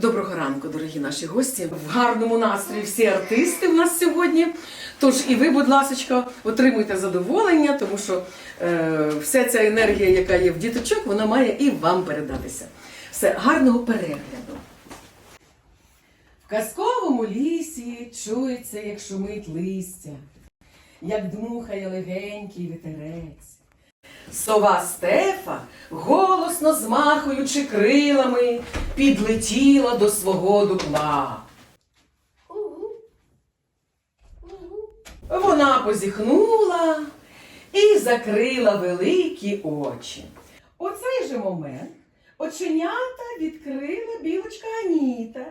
Доброго ранку, дорогі наші гості. В гарному настрої всі артисти в нас сьогодні. Тож і ви, будь ласка, отримуйте задоволення, тому що е, вся ця енергія, яка є в діточок, вона має і вам передатися. Все, гарного перегляду. В казковому лісі чується, як шумить листя, як дмухає легенький вітерець. Сова Стефа, голосно змахуючи крилами, підлетіла до свого дупла. Вона позіхнула і закрила великі очі. У цей же момент оченята відкрила білочка Аніта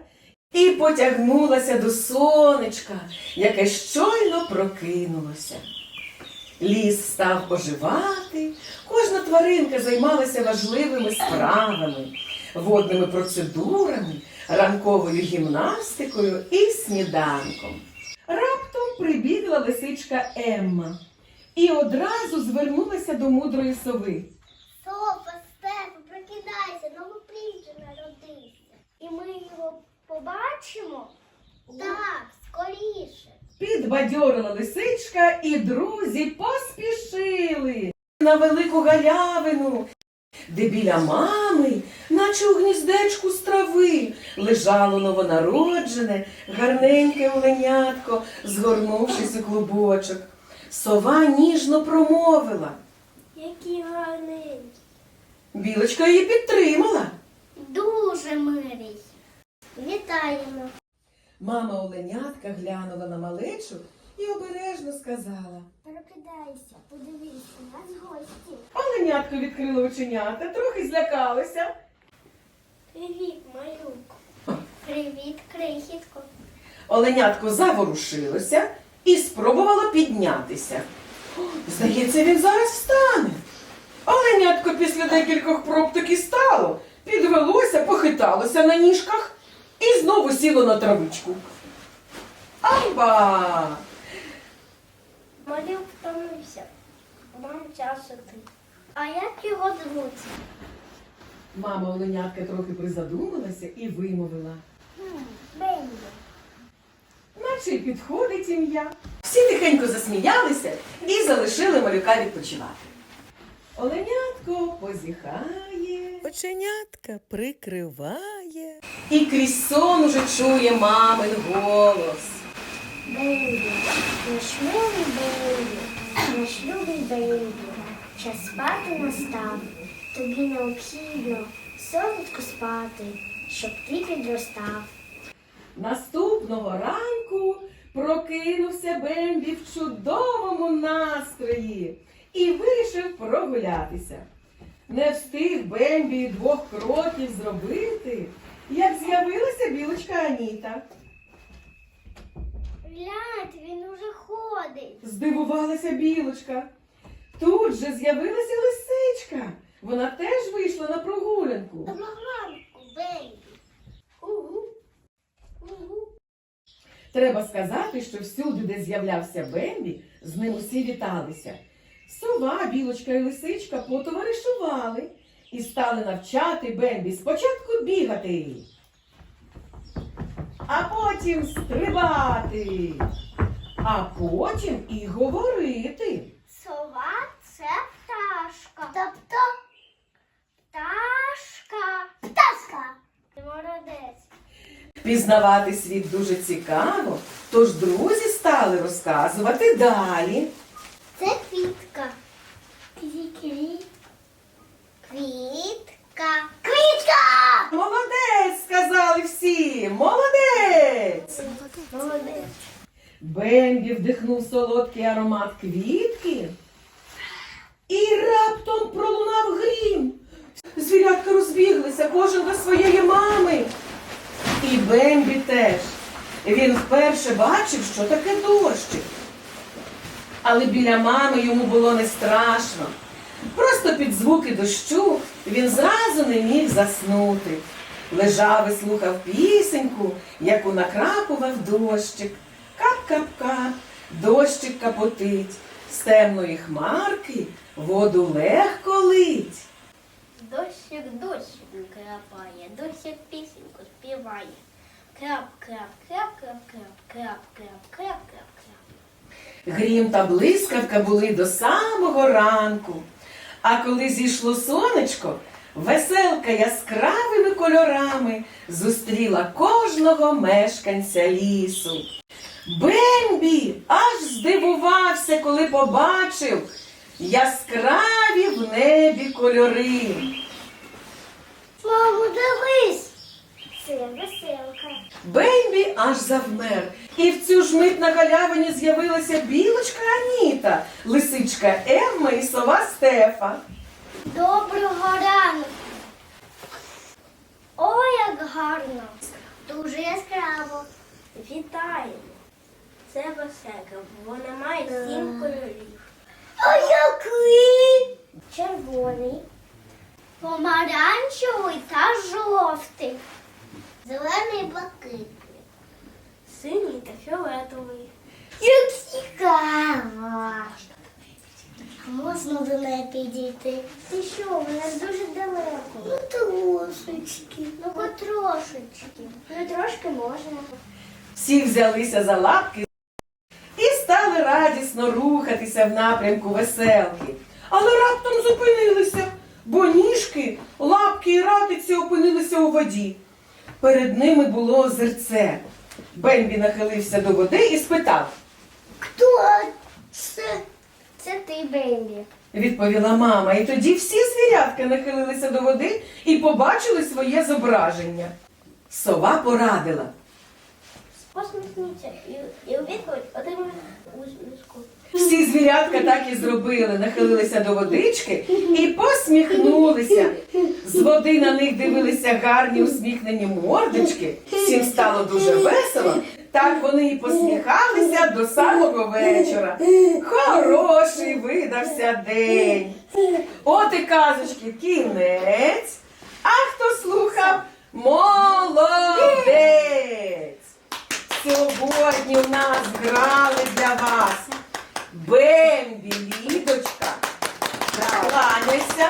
і потягнулася до сонечка, яке щойно прокинулося. Ліс став оживати, кожна тваринка займалася важливими справами, водними процедурами, ранковою гімнастикою і сніданком. Раптом прибігла лисичка Емма і одразу звернулася до мудрої сови. Софа, Стефа, прокидайся, принц народився. І ми його побачимо? Так, скоріше. Підбадьорила лисичка, і друзі поспішили на велику галявину, де біля мами, наче у гніздечку з трави, лежало новонароджене, гарненьке оленятко, згорнувшись у клубочок. Сова ніжно промовила. Який гарний. Білочка її підтримала. Дуже милий. Вітаємо. Мама оленятка глянула на малечу і обережно сказала. Прокидайся, подивися, у нас гості. Оленятко відкрило оченята, трохи злякалося. Привіт, малюк. Привіт, крихітко. Оленятко заворушилося і спробувало піднятися. О, Здається, він зараз встане. Оленятко після декількох проб таки стало, підвелося, похиталося на ніжках і знову сіло на травичку. Айба! Малюк втомився. Нам час іти. А як його звуть? Мама оленятка трохи призадумалася і вимовила. Наче й підходить ім'я. Всі тихенько засміялися і залишили малюка відпочивати. Оленятко позіхає, оченятка прикриває. І крізь сон уже чує мамин голос. Бенді, наш милий Бенді, наш любий Бенді, час спати настав. Тобі необхідно солодко спати, щоб ти підростав. Наступного ранку прокинувся Бембі в чудовому настрої і вирішив прогулятися. Не встиг Бембі двох кроків зробити, як з'явилася білочка Аніта. Гляньте, він уже ходить. Здивувалася білочка. Тут же з'явилася лисичка. Вона теж вийшла на прогулянку. Угу. Угу. Треба сказати, що всюди, де з'являвся Бембі, з ним усі віталися. Сова, білочка і лисичка потоваришували і стали навчати Бембі спочатку бігати, а потім стрибати, а потім і говорити. Пташка. Тобто пташка. Пташка. Молодець. Пізнавати світ дуже цікаво, тож друзі стали розказувати далі. Це квітка. Квіт. Квітка. Квітка! Молодець, сказали всі! Молодець! Молодець. Бембі вдихнув солодкий аромат квітки і раптом пролунав грім. Звірятка розбіглися, кожен до своєї мами. І Бембі теж. Він вперше бачив, що таке дощик. Але біля мами йому було не страшно. Просто під звуки дощу він зразу не міг заснути. Лежав і слухав пісеньку, яку накрапував дощик. Кап-кап-кап, дощик капотить, з темної хмарки воду легко лить. Дощик, дощик крапає, дощик пісеньку співає. Крап, крап, крап, крап, крап, крап, крап, крап, крап, крап. Грім та блискавка були до самого ранку. А коли зійшло сонечко, веселка яскравими кольорами зустріла кожного мешканця лісу. Бембі аж здивувався, коли побачив яскраві в небі кольори. Мамо, дивись! Це веселка. Бембі аж завмер, і в цю ж мить на галявині з'явилася білочка Аніта, лисичка Емма і сова Стефа. Доброго ранку. Ой, як гарно. Дуже яскраво. Вітаємо. Це веселка. Вона має сім кольорів. А який? Червоний, помаранчевий та жовтий. Зелений блакитний. Синій та фіолетовий. Як цікаво. Можна до неї підійти. Ти що, вона дуже далеко. Ну трошечки. Ну потрошечки. Ну трошки можна. Всі взялися за лапки радісно рухатися в напрямку веселки. Але раптом зупинилися, бо ніжки, лапки і ратиці опинилися у воді. Перед ними було озерце. Бембі нахилився до води і спитав, Хто це? Це ти, Бембі. відповіла мама. І тоді всі звірятка нахилилися до води і побачили своє зображення. Сова порадила. Посміхніться і, і у відповідь отримує усмішку. Всі звірятка так і зробили, нахилилися до водички і посміхнулися. З води на них дивилися гарні усміхнені мордочки. Всім стало дуже весело. Так вони і посміхалися до самого вечора. Хороший видався день. От і казочки кінець. А хто слухав? Молодець! Сьогодні в нас грали для вас Бембі, Лідочка. Кланяйся.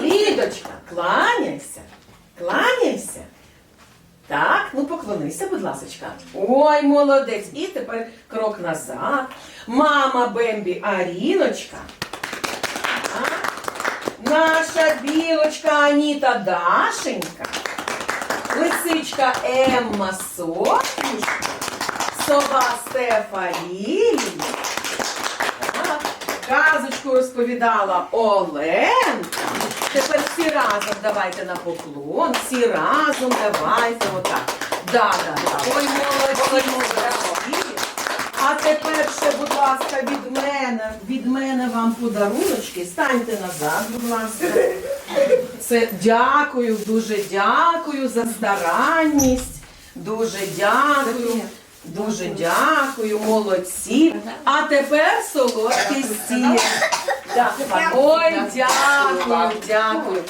Лідочка, кланяйся. Кланяйся. Так, ну поклонися, будь ласочка. Ой, молодець. І тепер крок назад. Мама Бембі Аріночка. Наша білочка Аніта Дашенька. Лисичка Емма Софішка, сова Стефа Лілія. Так, Казочку розповідала Оленка. Тепер всі разом давайте на поклон. Всі разом давайте отак. Да, да, да. Ой, молодці, молодці. А тепер ще, будь ласка, від мене, від мене вам подаруночки. Станьте назад, будь ласка. Це дякую, дуже дякую за старанність. Дуже дякую. Дуже дякую, молодці. А тепер солодкий стіл. Ой, дякую, дякую.